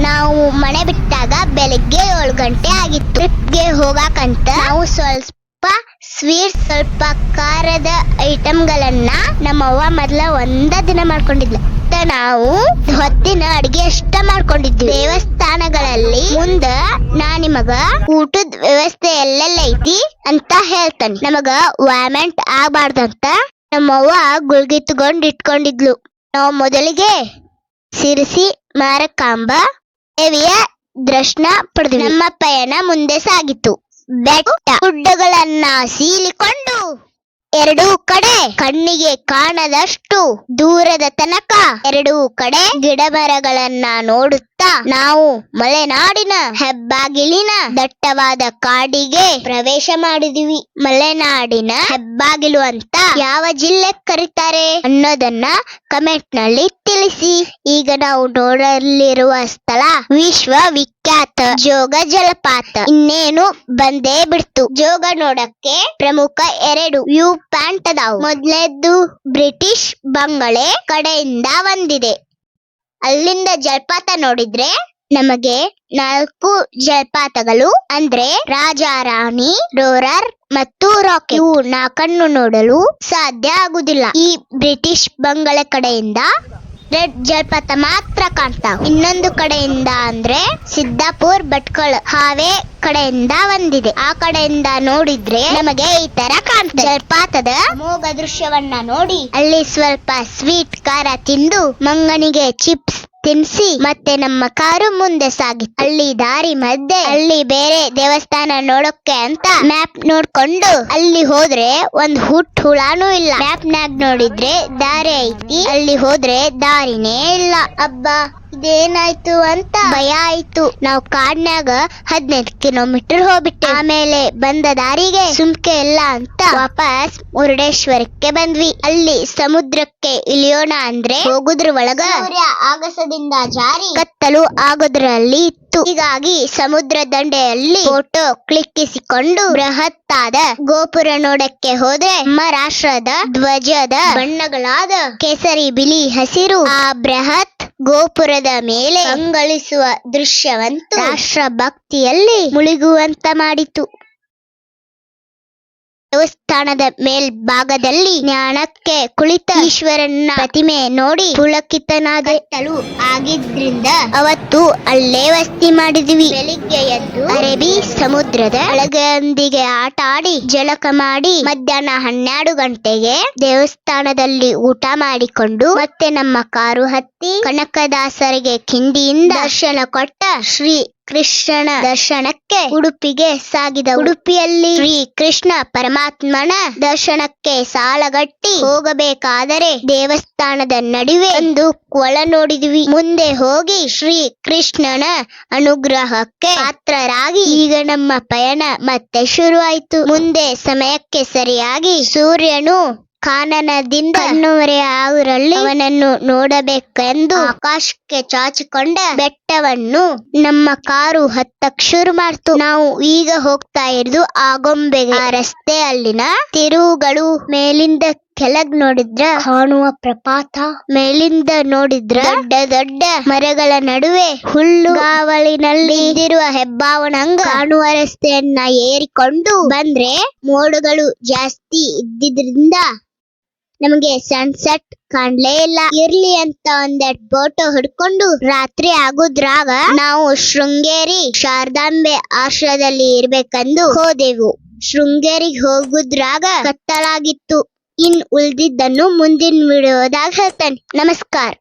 ನಾವು ಮನೆ ಬಿಟ್ಟಾಗ ಬೆಳಿಗ್ಗೆ ಏಳು ಗಂಟೆ ಆಗಿತ್ತು. ಟ್ರಿಪ್ಗೆ ಹೋಗಾಕಂತ ನಾವು ಸ್ವಲ್ಪ ಸ್ವೀಟ್ ಸ್ವಲ್ಪ ಖಾರದ ಐಟಮ್ಗಳನ್ನ ನಮ್ಮವ್ವ ಮೊದ್ಲ ಒಂದ ದಿನ ಮಾಡ್ಕೊಂಡಿದ್ಲ. ನಾವು ಹೊತ್ತಿನ ಅಡಿಗೆ ಅಷ್ಟ ಮಾಡ್ಕೊಂಡಿದ್ವಿ. ದೇವಸ್ಥಾನಗಳಲ್ಲಿ ಮುಂದ ನಾ ನಿಮಗ ಊಟದ ವ್ಯವಸ್ಥೆ ಎಲ್ಲೆಲ್ಲ ಐತಿ ಅಂತ ಹೇಳ್ತಾನೆ. ನಮಗ ವಾಮೆಂಟ್ ಆಗ್ಬಾರ್ದಂತ ನಮ್ಮವ್ವ ಗುಳ್ಗಿ ಇಟ್ಕೊಂಡಿದ್ಲು. ನಾವು ಮೊದಲಿಗೆ ಸಿರಿಸಿ ಮಾರಕಾಂಬ ದೇವಿಯ ದರ್ಶನ ಪಡೆದ್ವಿ. ನಮ್ಮ ಪಯಣ ಮುಂದೆ ಸಾಗಿತು. ಬೆಟ್ಟ ಗುಡ್ಡಗಳನ್ನ ಸೀಲಿಕೊಂಡು ಎರಡೂ ಕಡೆ ಕಣ್ಣಿಗೆ ಕಾಣದಷ್ಟು ದೂರದ ತನಕ ಎರಡೂ ಕಡೆ ಗಿಡ ಮರಗಳನ್ನ ನೋಡುತ್ತಾ ನಾವು ಮಲೆನಾಡಿನ ಹೆಬ್ಬಾಗಿಲಿನ ದಟ್ಟವಾದ ಕಾಡಿಗೆ ಪ್ರವೇಶ ಮಾಡಿದಿವಿ. ಮಲೆನಾಡಿನ ಹೆಬ್ಬಾಗಿಲು ಅಂತ ಯಾವ ಜಿಲ್ಲೆ ಕರೀತಾರೆ ಅನ್ನೋದನ್ನ ಕಮೆಂಟ್ನಲ್ಲಿ ತಿಳಿಸಿ. ಈಗ ನಾವು ನೋಡಲಿರುವ ಸ್ಥಳ ವಿಶ್ವ ವಿಖ್ಯಾತ ಜೋಗ ಜಲಪಾತ. ಇನ್ನೇನು? ಬಂದೇ ಬಿಡ್ತು. ಜೋಗ ನೋಡಕ್ಕೆ ಪ್ರಮುಖ ಎರಡು ವ್ಯೂ ಪಾಯಿಂಟ್ ಅದಾವು. ಮೊದಲನೇದ್ದು ಬ್ರಿಟಿಷ್ ಬಂಗಳೆ ಕಡೆಯಿಂದ ಬಂದಿದೆ. ಅಲ್ಲಿಂದ ಜಲಪಾತ ನೋಡಿದ್ರೆ ನಮಗೆ ನಾಲ್ಕು ಜಲಪಾತಗಳು, ಅಂದ್ರೆ ರಾಜ ರಾಣಿ ರೋರರ್ ಮತ್ತು ರಾಕೆಟ್. ಇವು ನಾಲ್ಕನ್ನು ನೋಡಲು ಸಾಧ್ಯ ಆಗುದಿಲ್ಲ. ಈ ಬ್ರಿಟಿಷ್ ಬಂಗಲೆ ಕಡೆಯಿಂದ ರೆಡ್ ಜಲಪಾತ ಮಾತ್ರ ಕಾಣ್ತಾವ. ಇನ್ನೊಂದು ಕಡೆಯಿಂದ ಅಂದ್ರೆ ಸಿದ್ದಾಪುರ್, ಭಟ್ಕಳ ಹಾವೆ ಕಡೆಯಿಂದ ಬಂದಿದೆ. ಆ ಕಡೆಯಿಂದ ನೋಡಿದ್ರೆ ನಮಗೆ ಈ ತರ ಕಾಣ್ತದೆ. ಜಲಪಾತದ ಮೋಗ ದೃಶ್ಯವನ್ನ ನೋಡಿ, ಅಲ್ಲಿ ಸ್ವಲ್ಪ ಸ್ವೀಟ್ ಖಾರ ತಿಂದು ಮಂಗನಿಗೆ ಚಿಪ್ಸ್ ತಿನ್ಸಿ ಮತ್ತೆ ನಮ್ಮ ಕಾರು ಮುಂದೆ ಸಾಗಿ. ಅಲ್ಲಿ ದಾರಿ ಮಧ್ಯೆ, ಅಲ್ಲಿ ಬೇರೆ ದೇವಸ್ಥಾನ ನೋಡೋಕೆ ಅಂತ ಮ್ಯಾಪ್ ನೋಡ್ಕೊಂಡು ಅಲ್ಲಿ ಹೋದ್ರೆ ಒಂದ್ ಹುಟ್ ಹುಳಾನು ಇಲ್ಲ. ಮ್ಯಾಪ್ ನಾಗ್ ನೋಡಿದ್ರೆ ದಾರಿ ಐತಿ, ಅಲ್ಲಿ ಹೋದ್ರೆ ದಾರಿನೇ ಇಲ್ಲ. ಅಬ್ಬಾ! ಇದೇನಾಯ್ತು ಅಂತ ಭಯ ಆಯ್ತು. ನಾವು ಕಾಡ್ನ್ಯಾಗ ಹದಿನೈದು ಕಿಲೋಮೀಟರ್ ಹೋಗ್ಬಿಟ್ಟೆ. ಆಮೇಲೆ ಬಂದ ದಾರಿಗೆ ಸುಮ್ಕೆ ಇಲ್ಲ ಅಂತ ವಾಪಸ್ ಮುರುಡೇಶ್ವರಕ್ಕೆ ಬಂದ್ವಿ. ಅಲ್ಲಿ ಸಮುದ್ರಕ್ಕೆ ಇಳಿಯೋಣ ಅಂದ್ರೆ ಹೋಗುದ್ರ ಒಳಗ ಸೂರ್ಯ ಆಗಸದಿಂದ ಜಾರಿ ಕತ್ತಲು ಆಗೋದ್ರಲ್ಲಿ ಇತ್ತು. ಹೀಗಾಗಿ ಸಮುದ್ರ ದಂಡೆಯಲ್ಲಿ ಫೋಟೋ ಕ್ಲಿಕ್ಕಿಸಿಕೊಂಡು ಬೃಹತ್ತಾದ ಗೋಪುರ ನೋಡಕ್ಕೆ ಹೋದ್ರೆ ನಮ್ಮ ರಾಷ್ಟ್ರದ ಧ್ವಜದ ಬಣ್ಣಗಳಾದ ಕೇಸರಿ, ಬಿಳಿ, ಹಸಿರು ಆ ಬೃಹತ್ ಗೋಪುರದ ಮೇಲೆ ಕಂಗಳಿಸುವ ದೃಶ್ಯವಂತೂ ರಾಷ್ಟ್ರ ಭಕ್ತಿಯಲ್ಲಿ ಮುಳುಗುವಂತ ಮಾಡಿತು. ದೇವಸ್ಥಾನದ ಮೇಲ್ಭಾಗದಲ್ಲಿ ಜ್ಞಾನಕ್ಕೆ ಕುಳಿತ ಈಶ್ವರನ ಪ್ರತಿಮೆ ನೋಡಿ ಪುಳಕಿತನಾದ ಆಗಿದ್ರಿಂದ ಅವತ್ತು ಅಲ್ಲೇ ವಸ್ತಿ ಮಾಡಿದ್ವಿ. ಬೆಳಿಗ್ಗೆ ಎದ್ದು ಅರೇಬಿ ಸಮುದ್ರದ ಅಳಗಂದಿಗೆ ಆಟ ಆಡಿ ಜಳಕ ಮಾಡಿ ಮಧ್ಯಾಹ್ನ ಹನ್ನೆರಡು ಗಂಟೆಗೆ ದೇವಸ್ಥಾನದಲ್ಲಿ ಊಟ ಮಾಡಿಕೊಂಡು ಮತ್ತೆ ನಮ್ಮ ಕಾರು ಹತ್ತಿ ಕನಕದಾಸರಿಗೆ ಕಿಂಡಿಯಿಂದ ದರ್ಶನ ಕೊಟ್ಟ ಶ್ರೀ ಕೃಷ್ಣನ ದರ್ಶನಕ್ಕೆ ಉಡುಪಿಗೆ ಸಾಗಿದ ಉಡುಪಿಯಲ್ಲಿ ಶ್ರೀ ಕೃಷ್ಣ ಪರಮಾತ್ಮನ ದರ್ಶನಕ್ಕೆ ಸಾಲಗಟ್ಟಿ ಹೋಗಬೇಕಾದರೆ ದೇವಸ್ಥಾನದ ನಡುವೆ ಒಂದು ಕೊಳ ನೋಡಿದ್ವಿ. ಮುಂದೆ ಹೋಗಿ ಶ್ರೀ ಕೃಷ್ಣನ ಅನುಗ್ರಹಕ್ಕೆ ಪಾತ್ರರಾಗಿ ಈಗ ನಮ್ಮ ಪಯಣ ಮತ್ತೆ ಶುರುವಾಯಿತು. ಮುಂದೆ ಸಮಯಕ್ಕೆ ಸರಿಯಾಗಿ ಸೂರ್ಯನು ಕಾನನದಿಂದ ಕಣ್ಣುಮರೆ ಆಗುರಲ್ಲಿ ಅವನನ್ನು ನೋಡಬೇಕೆಂದು ಆಕಾಶಕ್ಕೆ ಚಾಚಿಕೊಂಡ ಬೆಟ್ಟವನ್ನು ನಮ್ಮ ಕಾರು ಹತ್ತಕ್ ಶುರು ಮಾಡ್ತು. ನಾವು ಈಗ ಹೋಗ್ತಾ ಇರೋದು ಆಗೊಂಬೆಗೆ ಆ ರಸ್ತೆ ಅಲ್ಲಿನ ತಿರುವುಗಳು ಮೇಲಿಂದ ಕೆಳಗ್ ನೋಡಿದ್ರ ಕಾಣುವ ಪ್ರಪಾತ ಮೇಲಿಂದ ನೋಡಿದ್ರ ದೊಡ್ಡ ದೊಡ್ಡ ಮರಗಳ ನಡುವೆ ಹುಲ್ಲು ಕಾವಲಿನಲ್ಲಿ ಇದಿರುವ ಹೆಬ್ಬಾವನಂಗ ಕಾಣುವ ರಸ್ತೆಯನ್ನ ಏರಿಕೊಂಡು ಬಂದ್ರೆ ಮೋಡಗಳು ಜಾಸ್ತಿ ಇದ್ದಿದ್ರಿಂದ ನಮಗೆ ಸನ್ಸೆಟ್ ಕಾಣ್ಲೇ ಇಲ್ಲ. ಇರ್ಲಿ ಅಂತ ಒಂದೆರಡ್ ಫೋಟೋ ಹಿಡ್ಕೊಂಡು ರಾತ್ರಿ ಆಗುದ್ರಾಗ ನಾವು ಶೃಂಗೇರಿ ಶಾರದಾಂಬೆ ಆಶ್ರಯದಲ್ಲಿ ಇರ್ಬೇಕಂದು ಹೋದೆವು. ಶೃಂಗೇರಿಗೆ ಹೋಗುದ್ರಾಗ ಕತ್ತಲಾಗಿತ್ತು. ಇನ್ ಉಳ್ದಿದ್ದನ್ನು ಮುಂದಿನ ವಿಡಿಯೋದಾಗ ಹೇಳ್ತೇನೆ. ನಮಸ್ಕಾರ.